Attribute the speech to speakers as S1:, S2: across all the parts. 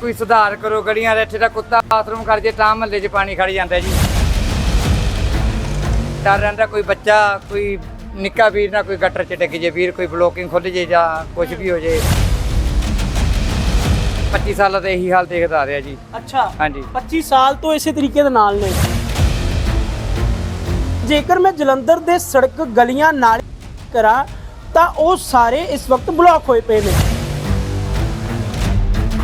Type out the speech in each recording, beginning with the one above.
S1: ਕੋਈ ਸੁਧਾਰ ਕਰੋ ਗਲੀਆਂ ਦੇ ਇੱਥੇ ਤਾਂ ਕੁੱਤਾ ਬਾਥਰੂਮ ਕਰ ਜੇ ਤਾਂ ਮਹੱਲੇ 'ਚ ਪਾਣੀ ਖੜ ਜਾਂਦਾ ਜੀ। ਡਰ ਰਹਿੰਦਾ ਕੋਈ ਬੱਚਾ ਕੋਈ ਨਿੱਕਾ ਵੀਰ ਨਾ ਕੋਈ ਗਟਰ 'ਚ ਡਿੱਗ ਜੇ ਵੀਰ ਕੋਈ ਬਲੋਕਿੰਗ ਖੁੱਲ ਜੇ ਜਾਂ ਕੁਝ ਵੀ ਹੋ ਜੇ। 25 ਸਾਲਾਂ ਤੋਂ ਇਹੀ ਹਾਲ ਦੇਖਦਾ ਆ ਰਿਹਾ ਜੀ।
S2: ਅੱਛਾ।
S1: ਹਾਂਜੀ।
S2: 25 ਸਾਲ ਤੋਂ ਇਸੇ ਤਰੀਕੇ ਦੇ ਨਾਲ ਨੇ। ਜੇਕਰ ਮੈਂ ਜਲੰਧਰ ਦੇ ਸੜਕ ਗਲੀਆਂ ਨਾਲੇ ਕਰਾਂ ਤਾਂ ਉਹ ਸਾਰੇ ਇਸ ਵਕਤ ਬਲੌਕ ਹੋਏ ਪਏ ਨੇ।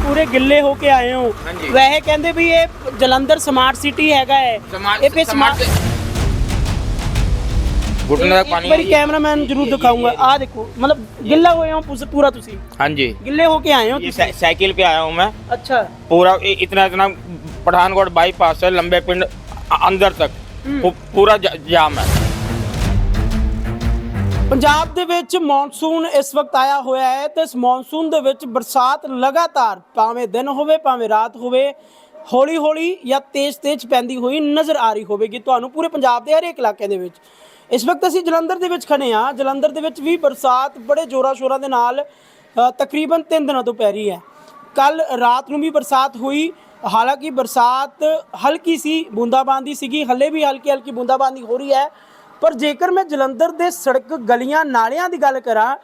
S2: ਪੂਰੇ ਗਿੱਲੇ ਹੋ ਕੇ ਆਏ ਹੋ
S3: ਹਾਂਜੀ।
S2: ਵੈਸੇ ਕਹਿੰਦੇ ਵੀ ਇਹ ਜਲੰਧਰ ਸਮਾਰਟ ਸਿਟੀ ਹੈਗਾ ਹੈ ਇਹ ਫਿਰ ਸਮਾਰਟ
S3: घुटने तक
S2: ਇੱਕ
S3: पानी
S2: ਵਾਰੀ
S3: है।
S2: ਕੈਮਰਾਮੈਨ ਜਰੂਰ ਦਿਖਾਉਂਗਾ ਆ ਦੇਖੋ ਮਤਲਬ ਗਿੱਲਾ ਹੋਏ ਹੋ ਪੂਸ- ਪੂਰਾ ਤੁਸੀਂ
S3: हाँ जी
S2: ਗਿੱਲੇ ਹੋ ਕੇ ਆਏ ਹੋ
S3: ये
S2: ਤੁਸੀਂ
S3: साइ- साइकिल पे आया हूँ मैं
S2: ਅੱਛਾ
S3: पूरा इ- इतना इतना पठानकोट बाईपास से लंबे पिंड अ- अंदर तक पू- पूरा ज- जाम है
S2: ਪੰਜਾਬ ਦੇ ਵਿੱਚ ਮੌਨਸੂਨ ਇਸ ਵਕਤ ਆਇਆ ਹੋਇਆ ਹੈ ਤੇ ਇਸ ਮੌਨਸੂਨ ਦੇ ਵਿੱਚ ਬਰਸਾਤ ਲਗਾਤਾਰ ਭਾਵੇਂ ਦਿਨ ਹੋਵੇ, ਭਾਵੇਂ ਰਾਤ ਹੋਵੇ ਹੌਲੀ ਹੌਲੀ ਜਾਂ ਤੇਜ਼ ਤੇਜ਼ ਪੈਂਦੀ ਹੋਈ ਨਜ਼ਰ ਆ ਰਹੀ ਹੋਵੇਗੀ ਤੁਹਾਨੂੰ ਪੂਰੇ ਪੰਜਾਬ ਦੇ ਹਰੇਕ ਇਲਾਕੇ ਦੇ ਵਿੱਚ। ਇਸ ਵਕਤ ਅਸੀਂ ਜਲੰਧਰ ਦੇ ਵਿੱਚ ਖੜੇ ਹਾਂ। ਜਲੰਧਰ ਦੇ ਵਿੱਚ ਵੀ ਬਰਸਾਤ ਬੜੇ ਜ਼ੋਰਾਂ ਸ਼ੋਰਾਂ ਦੇ ਨਾਲ ਤਕਰੀਬਨ 3 ਦਿਨਾਂ ਤੋਂ ਪੈ ਰਹੀ ਹੈ। ਕੱਲ ਰਾਤ ਨੂੰ ਵੀ ਬਰਸਾਤ ਹੋਈ। ਹਾਲਾਂਕਿ ਬਰਸਾਤ ਹਲਕੀ ਸੀ, ਬੂੰਦਾਬਾਂਦੀ ਸੀਗੀ। ਹੱਲੇ ਵੀ ਹਲਕੀ ਹਲਕੀ ਬੂੰਦਾਬਾਂਦੀ ਹੋ ਰਹੀ ਹੈ। ਪਰ ਜੇਕਰ ਮੈਂ ਜਲੰਧਰ ਦੇ ਸੜਕ ਗਲੀਆਂ ਨਾਲਿਆਂ ਦੀ ਗੱਲ ਕਰਾਂ,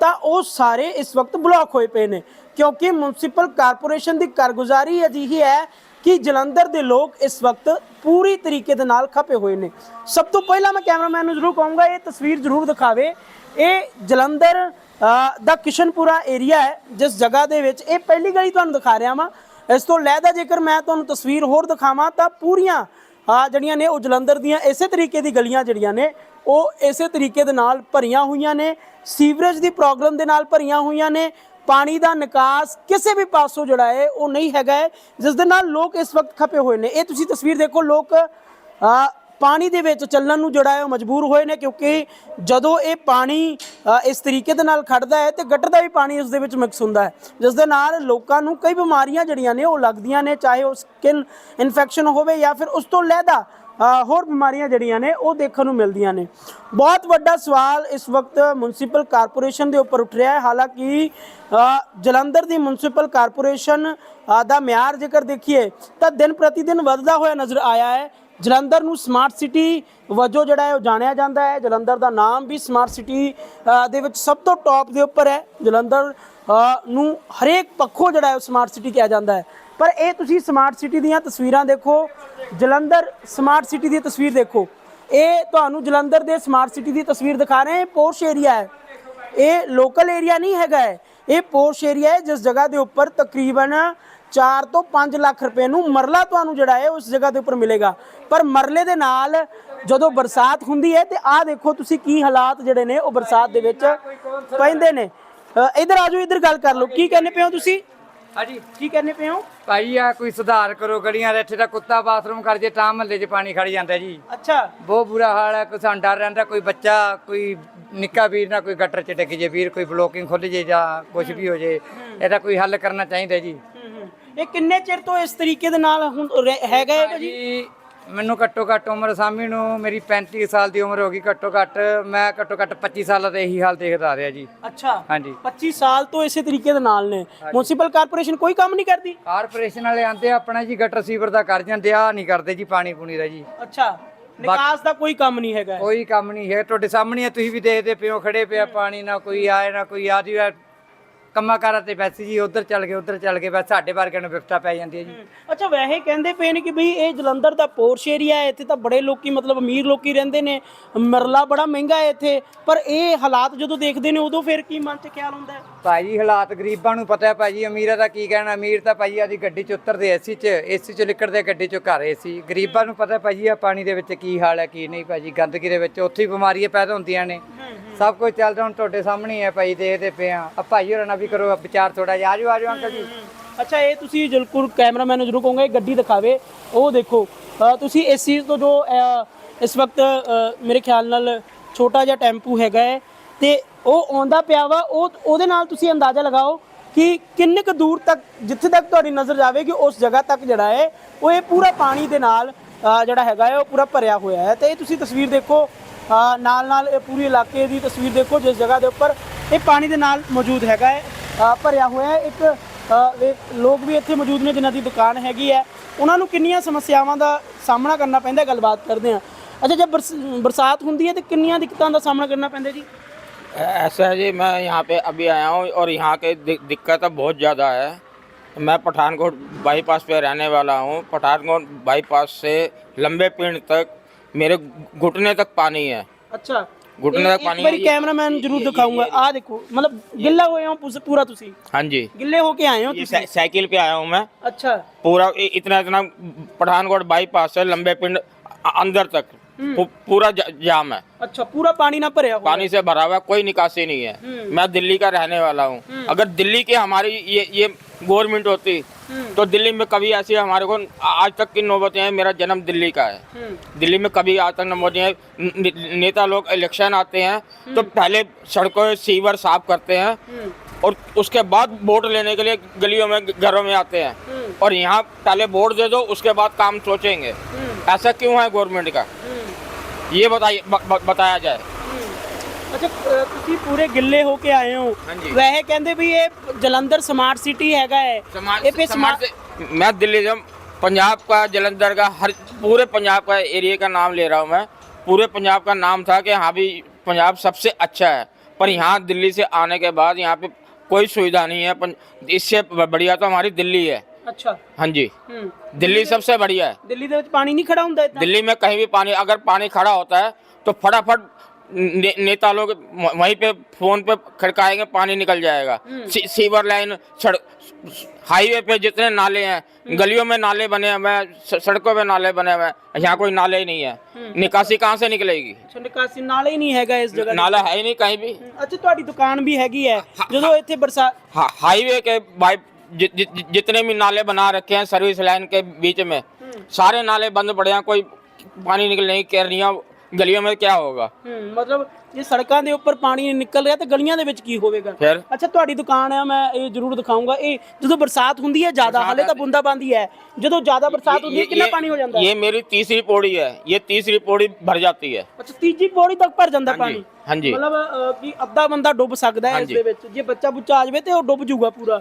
S2: ਤਾਂ ਉਹ ਸਾਰੇ ਇਸ ਵਕਤ ਬਲੌਕ ਹੋਏ ਪਏ ਨੇ। ਕਿਉਂਕਿ ਮਿਊਨਿਸਪਲ ਕਾਰਪੋਰੇਸ਼ਨ ਦੀ ਕਾਰਗੁਜ਼ਾਰੀ ਅਜਿਹੀ ਹੈ ਕਿ ਜਲੰਧਰ ਦੇ ਲੋਕ ਇਸ ਵਕਤ ਪੂਰੀ ਤਰੀਕੇ ਦੇ ਨਾਲ ਖਪੇ ਹੋਏ ਨੇ। ਸਭ ਤੋਂ ਪਹਿਲਾਂ ਮੈਂ ਕੈਮਰਾਮੈਨ ਨੂੰ ਜ਼ਰੂਰ ਕਹੂੰਗਾ, ਇਹ ਤਸਵੀਰ ਜ਼ਰੂਰ ਦਿਖਾਵੇ। ਇਹ ਜਲੰਧਰ ਦਾ ਕਿਸ਼ਨਪੁਰਾ ਏਰੀਆ ਹੈ, ਜਿਸ ਜਗ੍ਹਾ ਦੇ ਵਿੱਚ ਇਹ ਪਹਿਲੀ ਗਲੀ ਤੁਹਾਨੂੰ ਦਿਖਾ ਰਿਹਾ ਵਾਂ। ਇਸ ਤੋਂ ਲੈਦਾ ਜੇਕਰ ਮੈਂ ਤੁਹਾਨੂੰ ਤਸਵੀਰ ਹੋਰ ਦਿਖਾਵਾਂ, ਤਾਂ ਪੂਰੀਆਂ ਆ ਜਿਹੜੀਆਂ ਨੇ ਉਹ ਜਲੰਧਰ ਦੀਆਂ ਇਸੇ ਤਰੀਕੇ ਦੀ ਗਲੀਆਂ ਜਿਹੜੀਆਂ ਨੇ ਉਹ ਇਸੇ ਤਰੀਕੇ ਦੇ ਨਾਲ ਭਰੀਆਂ ਹੋਈਆਂ ਨੇ ਸੀਵਰੇਜ ਦੀ ਪ੍ਰੋਬਲਮ ਦੇ ਨਾਲ ਭਰੀਆਂ ਹੋਈਆਂ ਨੇ ਪਾਣੀ ਦਾ ਨਿਕਾਸ ਕਿਸੇ ਵੀ ਪਾਸੋਂ ਜਿਹੜਾ ਹੈ ਉਹ ਨਹੀਂ ਹੈਗਾ ਹੈ, ਜਿਸ ਦੇ ਨਾਲ ਲੋਕ ਇਸ ਵਕਤ ਖਪੇ ਹੋਏ ਨੇ। ਇਹ ਤੁਸੀਂ ਤਸਵੀਰ ਦੇਖੋ ਲੋਕ ਪਾਣੀ ਦੇ ਵਿੱਚ ਚੱਲਣ ਨੂੰ ਜਿਹੜਾ ਹੈ ਉਹ ਮਜਬੂਰ ਹੋਏ ਨੇ, ਕਿਉਂਕਿ ਜਦੋਂ ਇਹ ਪਾਣੀ ਇਸ ਤਰੀਕੇ ਦੇ ਨਾਲ ਖੜਦਾ ਹੈ ਤੇ ਗਟਰ ਦਾ ਵੀ ਪਾਣੀ ਉਸ ਦੇ ਵਿੱਚ ਮਿਕਸ ਹੁੰਦਾ ਹੈ। ਜਿਸ ਦੇ ਨਾਲ ਲੋਕਾਂ ਨੂੰ ਕਈ ਬਿਮਾਰੀਆਂ ਜਿਹੜੀਆਂ ਨੇ ਉਹ ਲੱਗਦੀਆਂ ਨੇ, ਚਾਹੇ ਉਹ ਸਕਿਨ ਇਨਫੈਕਸ਼ਨ ਹੋਵੇ ਜਾਂ ਫਿਰ ਉਸ ਤੋਂ ਲਹਿਦਾ ਹੋਰ ਬਿਮਾਰੀਆਂ ਜਿਹੜੀਆਂ ਨੇ ਉਹ ਦੇਖਣ ਨੂੰ ਮਿਲਦੀਆਂ ਨੇ। ਬਹੁਤ ਵੱਡਾ ਸਵਾਲ ਇਸ ਵਕਤ ਮਿਊਨਿਸਪਲ ਕਾਰਪੋਰੇਸ਼ਨ ਦੇ ਉੱਪਰ ਉੱਠ ਰਿਹਾ ਹੈ। ਹਾਲਾਂਕਿ ਜਲੰਧਰ ਦੀ ਮਿਊਨਿਸਪਲ ਕਾਰਪੋਰੇਸ਼ਨ ਦਾ ਮਿਆਰ ਜੇਕਰ ਦੇਖੀਏ, ਤਾਂ ਦਿਨ ਪ੍ਰਤੀ ਦਿਨ ਵੱਧਦਾ ਹੋਇਆ ਨਜ਼ਰ ਆਇਆ ਹੈ। ਜਲੰਧਰ ਨੂੰ ਸਮਾਰਟ ਸਿਟੀ ਵਜੋਂ ਜਿਹੜਾ ਹੈ ਉਹ ਜਾਣਿਆ ਜਾਂਦਾ ਹੈ। ਜਲੰਧਰ ਦਾ ਨਾਮ ਵੀ ਸਮਾਰਟ ਸਿਟੀ ਦੇ ਵਿੱਚ ਸਭ ਤੋਂ ਟੌਪ ਦੇ ਉੱਪਰ ਹੈ। ਜਲੰਧਰ ਨੂੰ ਹਰੇਕ ਪੱਖੋਂ ਜਿਹੜਾ ਹੈ ਉਹ ਸਮਾਰਟ ਸਿਟੀ ਕਿਹਾ ਜਾਂਦਾ ਹੈ। ਪਰ ਇਹ ਤੁਸੀਂ ਸਮਾਰਟ ਸਿਟੀ ਦੀਆਂ ਤਸਵੀਰਾਂ ਦੇਖੋ। ਜਲੰਧਰ ਸਮਾਰਟ ਸਿਟੀ ਦੀ ਤਸਵੀਰ ਦੇਖੋ। ਇਹ ਤੁਹਾਨੂੰ ਜਲੰਧਰ ਦੇ ਸਮਾਰਟ ਸਿਟੀ ਦੀ ਤਸਵੀਰ ਦਿਖਾ ਰਹੇ ਹਾਂ। ਪੋਰਸ਼ ਏਰੀਆ ਹੈ। ਇਹ ਲੋਕਲ ਏਰੀਆ ਨਹੀਂ ਹੈਗਾ ਹੈ। ਇਹ ਪੋਰਸ਼ ਏਰੀਆ ਹੈ, ਜਿਸ ਜਗ੍ਹਾ ਦੇ ਉੱਪਰ ਤਕਰੀਬਨ 4 ਤੋਂ 5 ਲੱਖ ਰੁਪਏ ਨੂੰ ਮਰਲਾ ਤੁਹਾਨੂੰ ਜਿਹੜਾ ਹੈ ਉਸ ਜਗ੍ਹਾ ਦੇ ਉੱਪਰ ਮਿਲੇਗਾ। ਪਰ ਮਰਲੇ ਦੇ ਨਾਲ ਜਦੋਂ ਬਰਸਾਤ ਹੁੰਦੀ ਹੈ ਤੇ ਆਹ ਦੇਖੋ ਤੁਸੀਂ ਕੀ ਹਾਲਾਤ ਜਿਹੜੇ ਨੇ ਉਹ ਬਰਸਾਤ ਦੇ ਵਿੱਚ ਪੈਂਦੇ ਨੇ। ਅ, ਇੱਧਰ ਆਜੋ ਇੱਧਰ ਗੱਲ ਕਰ ਲਓ। ਕੀ ਕਹਿੰਦੇ ਪਏ ਹੋ ਤੁਸੀਂ?
S1: ਹਾਂਜੀ।
S2: ਕੀ ਕਹਿੰਦੇ ਪਏ ਹੋ?
S1: ਭਾਈ ਆ ਕੋਈ ਸੁਧਾਰ ਕਰੋ ਗਲੀਆਂ ਦੇ ਇੱਥੇ ਤਾਂ ਕੁੱਤਾ ਬਾਥਰੂਮ ਕਰ ਜੇ ਤਾਂ ਮਹੱਲੇ 'ਚ ਪਾਣੀ ਖੜ ਜਾਂਦਾ ਜੀ।
S2: ਅੱਛਾ।
S1: ਬਹੁਤ ਬੁਰਾ ਹਾਲ ਹੈ ਕੋਈ ਸਾਨੂੰ ਡਰ ਰਹਿੰਦਾ ਕੋਈ ਬੱਚਾ ਕੋਈ ਨਿੱਕਾ ਵੀਰ ਨਾ ਕੋਈ ਗਟਰ 'ਚ ਡਿੱਗ ਜੇ ਵੀਰ ਕੋਈ ਬਲੋਕਿੰਗ ਖੁੱਲ ਜੇ ਜਾਂ ਕੁਝ ਵੀ ਹੋ ਜੇ ਇਹਦਾ ਕੋਈ ਹੱਲ ਕਰਨਾ ਚਾਹੀਦਾ ਜੀ।
S2: ਇਹ ਕਿੰਨੇ ਚਿਰ ਤੋਂ ਇਸ ਤਰੀਕੇ ਦੇ ਨਾਲ ਹੁਣ ਰਹਿ- ਹੈਗਾ ਹੈ ਭਾਜੀ?
S1: ਜੀ ਮੈਨੂੰ ਘੱਟੋ ਘੱਟ ਉਮਰ ਸਾਮੀ ਨੂੰ ਮੇਰੀ 35 ਸਾਲ ਦੀ ਉਮਰ ਹੋ ਗਈ ਘੱਟੋ ਘੱਟ ਮੈਂ ਘੱਟੋ ਘੱਟ 25 ਸਾਲਾਂ ਤੋਂ ਇਹੀ ਹਾਲ ਦੇਖਦਾ ਆ ਰਿਹਾ ਜੀ।
S2: ਅੱਛਾ
S1: ਹਾਂਜੀ।
S2: 25 ਸਾਲ ਤੋਂ ਇਸੇ ਤਰੀਕੇ ਦੇ ਨਾਲ ਨੇ। ਮਿਊਨਿਸਪਲ ਕਾਰਪੋਰੇਸ਼ਨ ਕੋਈ ਕੰਮ ਨਹੀਂ ਕਰਦੀ?
S1: ਕਾਰਪੋਰੇਸ਼ਨ ਵਾਲੇ ਆਂਦੇ ਆ ਆਪਣਾ ਜੀ ਗਟਰ ਸੀਵਰ ਦਾ ਕਰ ਜਾਂਦੇ ਆ ਨਹੀਂ ਕਰਦੇ ਜੀ ਪਾਣੀ ਪੂਣੀ ਦਾ ਜੀ।
S2: ਅੱਛਾ ਨਿਕਾਸ ਦਾ ਕੋਈ ਕੰਮ ਨਹੀਂ ਹੈਗਾ।
S1: ਕੋਈ ਕੰਮ ਨਹੀਂ ਹੈ ਤੁਹਾਡੇ ਸਾਹਮਣੇ ਆ, ਤੁਸੀਂ ਵੀ ਦੇਖਦੇ ਪਿਓ ਖੜੇ ਪਿਆ ਪਾਣੀ ਨਾ ਕੋਈ ਆਏ ਨਾ ਕੋਈ ਆਦੀ ਕੰਮਾਂ ਕਾਰਾਂ ਤੇ ਵੈਸੇ ਜੀ ਉਧਰ ਚੱਲ ਗਏ ਉਧਰ ਚੱਲ ਗਏ ਬਸ ਸਾਡੇ ਵਰਗਿਆਂ ਨੂੰ ਵਿਫਤਾ ਪੈ ਜਾਂਦੀ ਹੈ ਜੀ।
S2: ਅੱਛਾ ਵੈਸੇ ਕਹਿੰਦੇ ਪਏ ਨੇ ਕਿ ਭਈ ਇਹ ਜਲੰਧਰ ਦਾ ਪੋਰਸ਼ ਏਰੀਆ ਹੈ ਇੱਥੇ ਤਾਂ ਬੜੇ ਲੋਕੀ ਮਤਲਬ ਅਮੀਰ ਲੋਕੀ ਰਹਿੰਦੇ ਨੇ ਮਰਲਾ ਬੜਾ ਮਹਿੰਗਾ ਹੈ ਇੱਥੇ ਪਰ ਇਹ ਹਾਲਾਤ ਜਦੋਂ ਦੇਖਦੇ ਨੇ ਉਦੋਂ ਫਿਰ ਕੀ ਮਨ 'ਚ ਖਿਆਲ ਹੁੰਦਾ ਹੈ?
S1: ਭਾਜੀ ਹਾਲਾਤ ਗਰੀਬਾਂ ਨੂੰ ਪਤਾ ਹੈ ਭਾਜੀ ਅਮੀਰਾਂ ਦਾ ਕੀ ਕਹਿਣਾ ਅਮੀਰ ਤਾਂ ਭਾਜੀ ਆਦੀ ਗੱਡੀ 'ਚ ਉਤਰਦੇ ਏਸੀ 'ਚ ਏਸੀ 'ਚ ਨਿਕਲਦੇ ਗੱਡੀ 'ਚੋਂ ਘਰ ਏਸੀ। ਗਰੀਬਾਂ ਨੂੰ ਪਤਾ ਭਾਜੀ ਆ ਪਾਣੀ ਦੇ ਵਿੱਚ ਕੀ ਹਾਲ ਹੈ ਕੀ ਨਹੀਂ ਭਾਜੀ ਗੰਦਗੀ ਦੇ ਵਿੱਚ ਉੱਥੇ ਹੀ ਬਿਮਾਰੀਆਂ ਪੈਦਾ ਹੁੰਦੀਆਂ ਨੇ। ਸਭ ਕੁਝ ਚੱਲਦਾ ਹੁਣ ਤੁਹਾਡੇ ਸਾਹਮਣੇ ਹੀ ਹੈ ਭਾਈ ਦੇਖਦੇ ਪਏ ਆ ਆ ਭਾਈ ਹੋਰਾਂ ਨਾਲ ਵੀ ਕਰੋ ਵਿਚਾਰ ਥੋੜਾ ਜਿਹਾ। ਆਜੋ ਆਜੋ ਅੰਕਲ ਜੀ।
S2: ਅੱਛਾ ਇਹ ਤੁਸੀਂ ਜਲਕੁਰ ਕੈਮਰਾਮੈਨ ਨੂੰ ਜ਼ਰੂਰ ਕਹੂੰਗਾ ਗੱਡੀ ਦਿਖਾਵੇ। ਉਹ ਦੇਖੋ ਅ, ਤੁਸੀਂ ਇਸ ਚੀਜ਼ ਤੋਂ ਜੋ ਅ, ਇਸ ਵਕਤ ਅ, ਮੇਰੇ ਖਿਆਲ ਨਾਲ ਛੋਟਾ ਜਿਹਾ ਟੈਂਪੂ ਹੈਗਾ ਹੈ ਤੇ ਉਹ ਆਉਂਦਾ ਪਿਆ ਵਾ ਉਹ ਉਹਦੇ ਨਾਲ ਤੁਸੀਂ ਅੰਦਾਜ਼ਾ ਲਗਾਓ ਕਿ ਕਿੰਨੇ ਕੁ ਦੂਰ ਤੱਕ ਜਿੱਥੇ ਤੱਕ ਤੁਹਾਡੀ ਨਜ਼ਰ ਜਾਵੇਗੀ ਉਸ ਜਗ੍ਹਾ ਤੱਕ ਜਿਹੜਾ ਹੈ ਉਹ ਇਹ ਪੂਰਾ ਪਾਣੀ ਦੇ ਨਾਲ ਅ, ਜਿਹੜਾ ਹੈਗਾ ਹੈ ਉਹ ਪੂਰਾ ਭਰਿਆ ਹੋਇਆ ਹੈ। ਤੇ ਇਹ ਤੁਸੀਂ ਤਸਵੀਰ ਦੇਖੋ ਨਾਲ ਨਾਲ ਇਹ ਪੂਰੇ ਇਲਾਕੇ ਦੀ ਤਸਵੀਰ ਦੇਖੋ ਜਿਸ ਜਗ੍ਹਾ ਦੇ ਉੱਪਰ ਇਹ ਪਾਣੀ ਦੇ ਨਾਲ ਮੌਜੂਦ ਹੈਗਾ ਹੈ ਅ, ਭਰਿਆ ਹੋਇਆ ਹੈ ਇੱਕ ਅ, ਵੇ- ਲੋਕ ਵੀ ਇੱਥੇ ਮੌਜੂਦ ਨੇ ਜਿਨ੍ਹਾਂ ਦੀ ਦੁਕਾਨ ਹੈਗੀ ਹੈ ਉਹਨਾਂ ਨੂੰ ਕਿੰਨੀਆਂ ਸਮੱਸਿਆਵਾਂ ਦਾ ਸਾਹਮਣਾ ਕਰਨਾ ਪੈਂਦਾ ਹੈ, ਗੱਲਬਾਤ ਕਰਦੇ ਹਾਂ ਅੱਛਾ ਜਦ ਬਰਸ- ਬਰਸਾਤ ਹੁੰਦੀ ਹੈ ਤੇ ਕਿੰਨੀਆਂ ਦਿੱਕਤਾਂ ਦਾ ਸਾਹਮਣਾ ਕਰਨਾ ਪੈਂਦਾ ਜੀ
S3: ऐसा है जी मैं यहाँ पे अभी आया हूँ और यहाँ के दि- दिक्कत अब बहुत ज़्यादा है मैं पठानकोट बाईपास पे रहने वाला हूँ पठानकोट बाईपास से लंबे पिंड तक मेरे घुटने तक पानी है
S2: ਅੱਛਾ
S3: घुटने
S2: ਇਹ-
S3: तक
S2: ਇੱਕ
S3: पानी है
S2: ਵਾਰੀ
S3: ये-
S2: ਕੈਮਰਾਮੈਨ ਜ਼ਰੂਰ ਦਿਖਾਊਂਗਾ ਆ ਦੇਖੋ ਮਤਲਬ ਗਿੱਲਾ ਹੋਏ ਹੋ ਪੂਸ- ਪੂਰਾ ਤੁਸੀਂ
S3: हाँ जी
S2: ਗਿੱਲੇ ਹੋ ਕੇ ਆਏ ਹੋ
S3: ये
S2: ਤੁਸੀਂ
S3: साइ- साइकिल पे आया हूँ मैं
S2: ਅੱਛਾ
S3: पूरा इ- इतना इतना पठानकोट बाईपास से लंबे पिंड अ- अंदर तक पू- पूरा ज- जाम है
S2: ਅੱਛਾ ਪੂਰਾ ਪਾਣੀ ਨਾਲ ਭਰਿਆ ਹੋਇਆ
S3: पानी से भरा हुआ है, कोई निकासी नहीं है मैं दिल्ली का रहने वाला हूँ अगर दिल्ली की हमारी ये ये गवर्नमेंट होती तो दिल्ली में कभी ऐसी हमारे को आज तक की नौबतें हैं मेरा जन्म दिल्ली का है।
S2: हम्म।
S3: दिल्ली में कभी आज तक नौबतें हैं नेता लोग इलेक्शन आते हैं तो पहले सड़कों सीवर साफ़ करते हैं और उसके बाद वोट लेने के लिए गलियों में घरों में आते हैं। और यहाँ पहले वोट दे दो उसके बाद काम सोचेंगे। ऐसा क्यों है गवर्नमेंट का? ये बताइए बताया जाए।
S2: ਅੱਛਾ ਅ, ਤੁਸੀਂ ਪੂਰੇ ਗਿੱਲੇ ਹੋ ਕੇ ਆਏ ਹੋ
S3: ਹਾਂਜੀ।
S2: ਵੈਸੇ ਕਹਿੰਦੇ ਵੀ ਇਹ ਜਲੰਧਰ ਸਮਾਰਟ ਸਿਟੀ ਹੈਗਾ ਹੈ
S3: समाज
S2: ਇਹ ਫਿਰ
S3: समाज से मैं दिल्ली से पंजाब का जलंधर का हर पूरे पंजाब का एरिया का नाम ले रहा हूँ मैं पूरे पंजाब का नाम था कि हाँ भी पंजाब सबसे अच्छा है पर यहाँ दिल्ली से आने के बाद यहाँ पे कोई सुविधा नहीं है पं- इससे बढ़िया तो हमारी दिल्ली है
S2: ਅੱਛਾ
S3: हाँ जी
S2: ਹੂੰ
S3: दिल्ली सबसे बढ़िया है
S2: ਦਿੱਲੀ ਦੇ ਵਿੱਚ पानी नहीं खड़ा ਹੁੰਦਾ इतना
S3: दिल्ली में कहीं भी पानी अगर पानी खड़ा होता है तो फटाफट ने, नेता लोग वह- वहीं पे फोन पे खड़काएंगे पानी निकल जाएगा सी, सीवर लाइन सड़क हाईवे पे जितने नाले हैं गलियों में नाले बने हुए हैं स- सड़कों पे नाले बने हुए हैं यहाँ कोई नाले ही नहीं है निकासी कहाँ से निकलेगी
S2: ਅੱਛਾ ਨਿਕਾਸੀ ਨਾਲੇ ਹੀ ਨਹੀਂ ਹੈਗਾ ਇਸ ਜਗ੍ਹਾ ਤੇ।
S3: नाला है ही नहीं कहीं भी
S2: ਅੱਛਾ ਤੁਹਾਡੀ ਦੁਕਾਨ ਵੀ ਹੈਗੀ ਹੈ ਜਦੋਂ ਇੱਥੇ ਬਰਸਾਤ
S3: हा, हाईवे के बाई जि, जि, जि- जितने भी नाले बना रखे हैं सर्विस लाइन के बीच में सारे नाले बंद पड़े हैं कोई पानी निकलने की कैरियाँ ਗਲੀਆਂ ਵਿੱਚ ਕੀ ਹੋਗਾ
S2: ਹੂੰ ਮਤਲਬ ਜੇ ਸੜਕਾਂ ਦੇ ਉੱਪਰ ਪਾਣੀ ਨਿਕਲ ਰਿਹਾ ਤਾਂ ਗਲੀਆਂ ਦੇ ਵਿੱਚ ਕੀ ਹੋਵੇਗਾ?
S3: ਫਿਰ?
S2: ਅੱਛਾ ਤੁਹਾਡੀ ਦੁਕਾਨ ਆ ਮੈਂ ਇਹ ਜ਼ਰੂਰ ਦਿਖਾਉਂਗਾ ਇਹ ਜਦੋਂ ਬਰਸਾਤ ਹੁੰਦੀ ਹੈ ਜ਼ਿਆਦਾ ਹਾਲੇ ਤਾਂ ਬੁੰਦਾਬਾਂਦੀ ਹੈ। ਜਦੋਂ ਜ਼ਿਆਦਾ ਬਰਸਾਤ ਹੁੰਦੀ ਹੈ ਕਿੰਨਾ ਪਾਣੀ ਹੋ ਜਾਂਦਾ?
S3: ਇਹ ਮੇਰੀ ਤੀਸਰੀ ਪੌੜੀ ਹੈ। ਇਹ ਤੀਸਰੀ ਪੌੜੀ ਭਰ ਜਾਂਦੀ ਹੈ।
S2: ਅੱਛਾ ਤੀਜੀ ਪੌੜੀ ਤੱਕ ਭਰ ਜਾਂਦਾ ਪਾਣੀ?
S3: ਹਾਂਜੀ।
S2: ਮਤਲਬ ਵੀ ਅੱਧਾ ਬੰਦਾ ਡੁੱਬ ਸਕਦਾ ਹੈ ਇਸ ਦੇ ਵਿੱਚ। ਜੇ ਬੱਚਾ ਬੁੱਚਾ ਆ ਜਾਵੇ ਤੇ ਉਹ ਡੁੱਬ ਜਾਊਗਾ ਪੂਰਾ।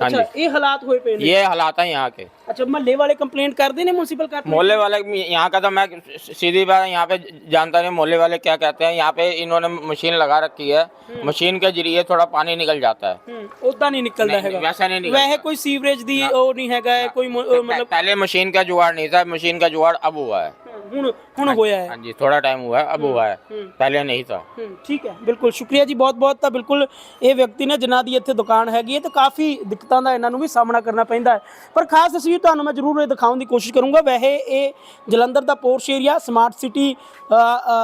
S3: हाँ
S2: अच्छा ये हालात हुए पे
S3: ये हालात है यहाँ के।
S2: अच्छा मोहल्ले वाले कंप्लेंट कर देने म्यूनसिपल का
S3: मोहल्ले वाले यहाँ का तो मैं सीधी बात यहाँ पे जानता नहीं मोहल्ले वाले क्या कहते हैं। यहाँ पे इन्होंने मशीन लगा रखी है। हम्म। मशीन के ज़रिए थोड़ा पानी निकल जाता है।
S2: हम्म, उतना
S3: नहीं निकलता
S2: है वैसा नहीं वह कोई सीवरेज दी वो नहीं है कोई मतलब
S3: पहले मशीन का जुगाड़ नहीं था मशीन का जुगाड़ अब हुआ है।
S2: ਹੁਣ ਹੁਣ ਹੋਇਆ ਹੈ
S3: हाँ जी थोड़ा टाइम हुआ है अब हुआ है पहले नहीं था
S2: ਹੂੰ ਠੀਕ ਹੈ ਬਿਲਕੁਲ ਸ਼ੁਕਰੀਆ ਜੀ ਬਹੁਤ ਬਹੁਤ ਤਾਂ ਬਿਲਕੁਲ ਇਹ ਵਿਅਕਤੀ ਨੇ ਜਿਨ੍ਹਾਂ ਦੀ ਇੱਥੇ ਦੁਕਾਨ ਹੈਗੀ ਹੈ ਤੇ ਕਾਫੀ ਦਿੱਕਤਾਂ ਦਾ ਇਹਨਾਂ ਨੂੰ ਵੀ ਸਾਹਮਣਾ ਕਰਨਾ ਪੈਂਦਾ ਹੈ ਪਰ ਖਾਸ ਤਸਵੀਰ ਤੁਹਾਨੂੰ ਮੈਂ ਜ਼ਰੂਰ ਇਹ ਦਿਖਾਉਣ ਦੀ ਕੋਸ਼ਿਸ਼ ਕਰੂੰਗਾ ਵੈਸੇ ਇਹ ਜਲੰਧਰ ਦਾ ਪੋਰਸ਼ ਏਰੀਆ ਸਮਾਰਟ ਸਿਟੀ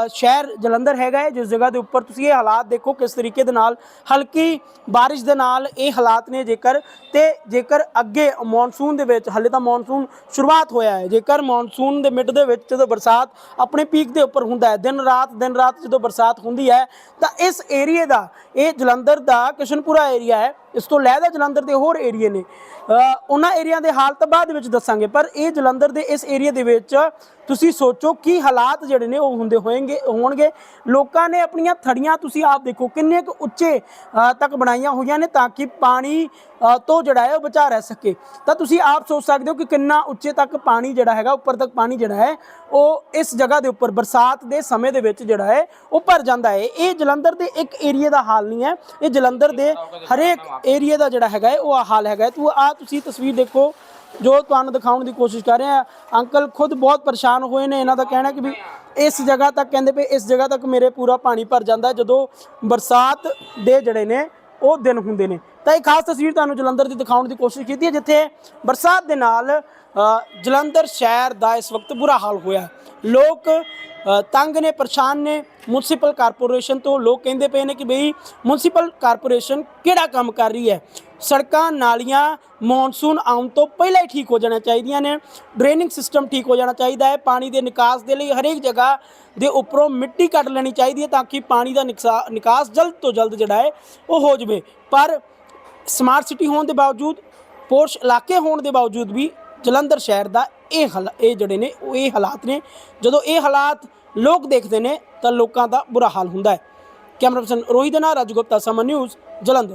S2: ਸ਼ਹਿਰ ਜਲੰਧਰ ਹੈਗਾ ਹੈ ਜਿਸ ਜਗ੍ਹਾ ਦੇ ਉੱਪਰ ਤੁਸੀਂ ਇਹ ਹਾਲਾਤ ਦੇਖੋ ਕਿਸ ਤਰੀਕੇ ਦੇ ਨਾਲ ਹਲਕੀ ਬਾਰਿਸ਼ ਦੇ ਨਾਲ ਇਹ ਹਾਲਾਤ ਨੇ ਜੇਕਰ ਤੇ ਜੇਕਰ ਅੱਗੇ ਮੌਨਸੂਨ ਦੇ ਵਿੱਚ ਹਲੇ ਤਾਂ ਮੌਨਸੂਨ ਸ਼ੁਰੂਆਤ ਹੋਇਆ ਹੈ ਜੇਕਰ ਮੌਨਸੂਨ ਦੇ ਮਿਡ ਦੇ ਵਿੱਚ ਜਦੋਂ ਬਰਸਾਤ ਆਪਣੇ ਪੀਕ ਦੇ ਉੱਪਰ ਹੁੰਦਾ ਹੈ। ਦਿਨ ਰਾਤ ਦਿਨ ਰਾਤ ਜਦੋਂ ਬਰਸਾਤ ਹੁੰਦੀ ਹੈ, ਤਾਂ ਇਸ ਏਰੀਏ ਦਾ, ਇਹ ਜਲੰਧਰ ਦਾ ਕਿਸ਼ਨਪੁਰਾ ਏਰੀਆ ਹੈ। ਇਸ ਤੋਂ ਲਹਿਦਾ ਜਲੰਧਰ ਦੇ ਹੋਰ ਏਰੀਏ ਨੇ। ਉਹਨਾਂ ਏਰੀਆ ਦੇ ਹਾਲਤ ਬਾਅਦ ਵਿੱਚ ਦੱਸਾਂਗੇ, ਪਰ ਇਹ ਜਲੰਧਰ ਦੇ ਇਸ ਏਰੀਆ ਦੇ ਵਿੱਚ ਤੁਸੀਂ ਸੋਚੋ ਕੀ ਹਾਲਾਤ ਜਿਹੜੇ ਨੇ ਉਹ ਹੁੰਦੇ ਹੋਣਗੇ ਹੋਣਗੇ। ਲੋਕਾਂ ਨੇ ਆਪਣੀਆਂ ਥੜੀਆਂ ਤੁਸੀਂ ਆਪ ਦੇਖੋ, ਕਿੰਨੇ ਕੁ ਉੱਚੇ ਤੱਕ ਬਣਾਈਆਂ ਹੋਈਆਂ ਨੇ ਤਾਂ ਕਿ ਪਾਣੀ ਤੋਂ ਜਿਹੜਾ ਹੈ ਉਹ ਬਚਾ ਰਹਿ ਸਕੇ। ਤਾਂ ਤੁਸੀਂ ਆਪ ਸੋਚ ਸਕਦੇ ਹੋ ਕਿ ਕਿੰਨਾ ਉੱਚੇ ਤੱਕ ਪਾਣੀ ਜਿਹੜਾ ਹੈਗਾ, ਉੱਪਰ ਤੱਕ ਪਾਣੀ ਜਿਹੜਾ ਹੈ, ਉਹ ਇਸ ਜਗ੍ਹਾ ਦੇ ਉੱਪਰ, ਬਰਸਾਤ ਦੇ ਸਮੇਂ ਦੇ ਵਿੱਚ ਜਿਹੜਾ ਹੈ, ਉਹ ਭਰ ਜਾਂਦਾ ਹੈ। ਇਹ ਜਲੰਧਰ ਦੇ ਇੱਕ ਏਰੀਆ ਦਾ ਹਾਲ ਨਹੀਂ ਹੈ। ਇਹ ਜਲੰਧਰ ਦੇ ਹਰੇਕ ਏਰੀਆ ਦਾ ਜਿਹੜਾ ਹੈਗਾ ਹੈ, ਉਹ ਆਹ ਹਾਲ ਹੈਗਾ ਤੂੰ ਆ ਤੁਸੀਂ ਤਸਵੀਰ ਦੇਖੋ, ਜੋ ਤੁਹਾਨੂੰ ਦਿਖਾਉਣ ਦੀ ਕੋਸ਼ਿਸ਼ ਕਰ ਰਹੇ ਆ ਅੰਕਲ ਖੁਦ ਬਹੁਤ ਪਰੇਸ਼ਾਨ ਹੋਏ ਨੇ, ਇਹਨਾਂ ਦਾ ਕਹਿਣਾ ਕਿ ਵੀ ਇਸ ਜਗ੍ਹਾ ਤੱਕ ਕਹਿੰਦੇ ਪਏ, ਇਸ ਜਗ੍ਹਾ ਤੱਕ ਮੇਰੇ ਪੂਰਾ ਪਾਣੀ ਭਰ ਜਾਂਦਾ ਜਦੋਂ ਬਰਸਾਤ ਦੇ ਜਿਹੜੇ ਨੇ, ਉਹ ਦਿਨ ਹੁੰਦੇ ਨੇ। ਤਾਂ ਇਹ ਖਾਸ ਤਸਵੀਰ ਤੁਹਾਨੂੰ ਜਲੰਧਰ ਦੀ ਦਿਖਾਉਣ ਦੀ ਕੋਸ਼ਿਸ਼ ਕੀਤੀ ਹੈ, ਜਿੱਥੇ ਬਰਸਾਤ ਦੇ ਨਾਲ ਜਲੰਧਰ ਸ਼ਹਿਰ ਦਾ ਇਸ ਵਕਤ ਬੁਰਾ ਹਾਲ ਹੋਇਆ ਲੋਕ ਤੰਗ ਨੇ, ਪਰੇਸ਼ਾਨ ਨੇ ਮਿਊਨਿਸਪਲ ਕਾਰਪੋਰੇਸ਼ਨ ਤੋਂ। ਲੋਕ ਕਹਿੰਦੇ ਪਏ ਨੇ ਕਿ ਬਈ ਮਿਊਨਿਸਪਲ ਕਾਰਪੋਰੇਸ਼ਨ ਕਿਹੜਾ ਕੰਮ ਕਰ ਰਹੀ ਹੈ? ਸੜਕਾਂ, ਨਾਲੀਆਂ ਮੌਨਸੂਨ ਆਉਣ ਤੋਂ ਪਹਿਲਾਂ ਹੀ ਠੀਕ ਹੋ ਜਾਣਾ ਚਾਹੀਦੀਆਂ ਨੇ। ਡਰੇਨਿੰਗ ਸਿਸਟਮ ਠੀਕ ਹੋ ਜਾਣਾ ਚਾਹੀਦਾ ਹੈ। ਪਾਣੀ ਦੇ ਨਿਕਾਸ ਦੇ ਲਈ ਹਰੇਕ ਜਗ੍ਹਾ ਦੇ ਉੱਪਰੋਂ ਮਿੱਟੀ ਕੱਢ ਲੈਣੀ ਚਾਹੀਦੀ ਹੈ ਤਾਂ ਕਿ ਪਾਣੀ ਦਾ ਨਿਕਸਾ- ਨਿਕਾਸ ਜਲਦ ਤੋਂ ਜਲਦ ਜਿਹੜਾ ਹੈ ਉਹ ਹੋ ਜਾਵੇ। ਪਰ ਸਮਾਰਟ ਸਿਟੀ ਹੋਣ ਦੇ ਬਾਵਜੂਦ, ਪੋਰਸ਼ ਇਲਾਕੇ ਹੋਣ ਦੇ ਬਾਵਜੂਦ ਵੀ ਜਲੰਧਰ ਸ਼ਹਿਰ ਦਾ ਇਹ ਹਾਲ, ਇਹ ਜਿਹੜੇ ਨੇ, ਉਹ ਇਹ ਹਾਲਾਤ ਨੇ। ਜਦੋਂ ਇਹ ਹਾਲਾਤ ਲੋਕ ਦੇਖਦੇ ਨੇ ਤਾਂ ਲੋਕਾਂ ਦਾ ਬੁਰਾ ਹਾਲ ਹੁੰਦਾ ਹੈ। ਕੈਮਰਾ ਪਰਸਨ ਰੋਹਿਤ ਦੇ ਨਾਲ ਰਾਜੂ ਗੁਪਤਾ ਸਮਨ ਨਿਊਜ਼ ਜਲੰਧਰ।